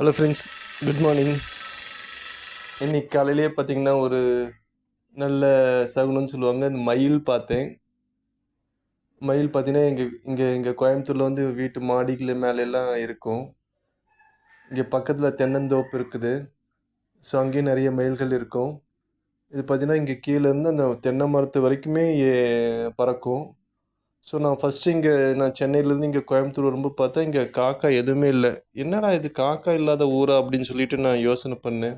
Hello friends good morning இன்னைக்கு காலையிலேயே பார்த்தீங்கன்னா ஒரு நல்ல சகுனம்னு சொல்லுவாங்க. இந்த மயில் பார்த்தேன். மயில் பார்த்தீங்கன்னா இங்கே இங்கே இங்கே கோயம்புத்தூரில் வந்து வீட்டு மாடிகள் மேலே எல்லாம் இருக்கும். இங்கே பக்கத்தில் தென்னந்தோப்பு இருக்குது. ஸோ அங்கேயும் நிறைய மயில்கள் இருக்கும். இது பார்த்தீங்கன்னா இங்கே கீழேருந்து அந்த தென்னை மரத்து வரைக்குமே பறக்கும். ஸோ நான் ஃபஸ்ட்டு இங்கே நான் சென்னையிலேருந்து இங்கே கோயம்புத்தூர் வரும்போது பார்த்தா இங்கே காக்கா எதுவுமே இல்லை. என்னடா இது காக்கா இல்லாத ஊரா அப்படின்னு சொல்லிட்டு நான் யோசனை பண்ணேன்.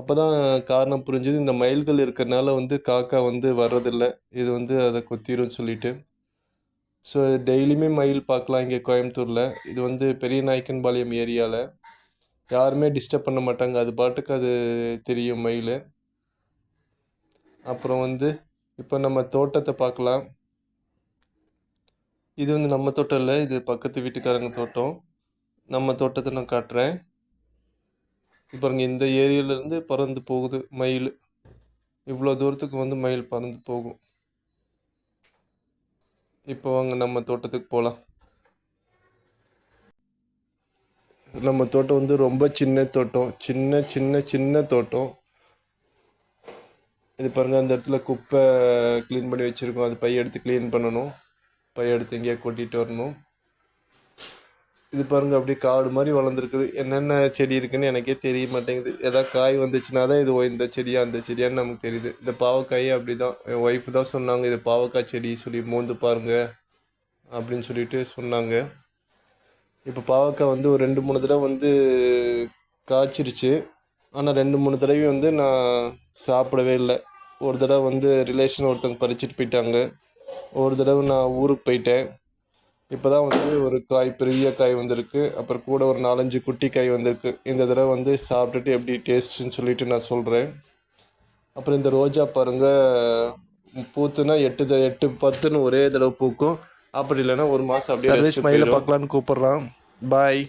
அப்போ தான் காரணம் புரிஞ்சுது. இந்த மயில்கள் இருக்கிறனால வந்து காக்கா வந்து வர்றதில்லை. இது வந்து அதை கொத்திரும் சொல்லிட்டு. ஸோ டெய்லியுமே மயில் பார்க்கலாம் இங்கே கோயம்புத்தூரில். இது வந்து பெரிய நாயக்கன்பாளையம் ஏரியாவில் யாருமே டிஸ்டர்ப் பண்ண மாட்டாங்க. அது பாட்டுக்கு அது தெரியும் மயில். அப்புறம் வந்து இப்போ நம்ம தோட்டத்தை பார்க்கலாம். இது வந்து நம்ம தோட்டம் இல்லை இது பக்கத்து வீட்டுக்காரங்க தோட்டம். நம்ம தோட்டத்தை நான் காட்டுறேன். இப்போ பாருங்கள் இந்த ஏரியாவிலேருந்து பறந்து போகுது மயில். இவ்வளோ தூரத்துக்கு வந்து மயில் பறந்து போகும். இப்போ வாங்க நம்ம தோட்டத்துக்கு போகலாம் நம்ம தோட்டம் வந்து ரொம்ப சின்ன தோட்டம். சின்ன சின்ன சின்ன தோட்டம். இது பாருங்கள் அந்த இடத்துல குப்பை க்ளீன் பண்ணி வச்சுருக்கோம். அது பை எடுத்து க்ளீன் பண்ணணும். பை எடுத்து எங்கேயா கொட்டிகிட்டு வரணும். இது பாருங்கள் அப்படியே காடு மாதிரி வளர்ந்துருக்குது. என்னென்ன செடி இருக்குன்னு எனக்கே தெரிய மாட்டேங்குது. ஏதாவது காய் வந்துச்சுன்னா தான் இது ஓ, இந்த செடியா அந்த செடியான்னு நமக்கு தெரியுது. இந்த பாவக்காய் அப்படி தான் என் ஒய்ஃப் தான் சொன்னாங்க இது பாவக்காய் செடி சொல்லி மோந்து பாருங்கள் அப்படின்னு சொல்லிட்டு சொன்னாங்க. இப்போ பாவக்காய் வந்து ஒரு ரெண்டு மூணு தடவை வந்து காய்ச்சிருச்சு. ஆனால் ரெண்டு மூணு தடவை வந்து நான் சாப்பிடவே இல்லை. ஒரு தடவை வந்து ரிலேஷன் ஒருத்தவங்க பறிச்சுட்டு போயிட்டாங்க. ஒரு தடவை நான் ஊருக்கு போயிட்டேன். இப்போ தான் வந்து ஒரு காய் பெரிய காய் வந்திருக்கு. அப்புறம் கூட ஒரு நாலஞ்சு குட்டி காய் வந்திருக்கு. இந்த தடவை வந்து சாப்பிட்டுட்டு எப்படி டேஸ்ட்டுன்னு சொல்லிட்டு நான் சொல்கிறேன் அப்புறம் இந்த ரோஜா பாருங்க பூத்துனா எட்டு எட்டு பத்துன்னு ஒரே தடவை பூக்கும். அப்படி இல்லைன்னா ஒரு மாதம் அப்படியே மயில பார்க்கலான்னு கூப்பிட்றான். பாய்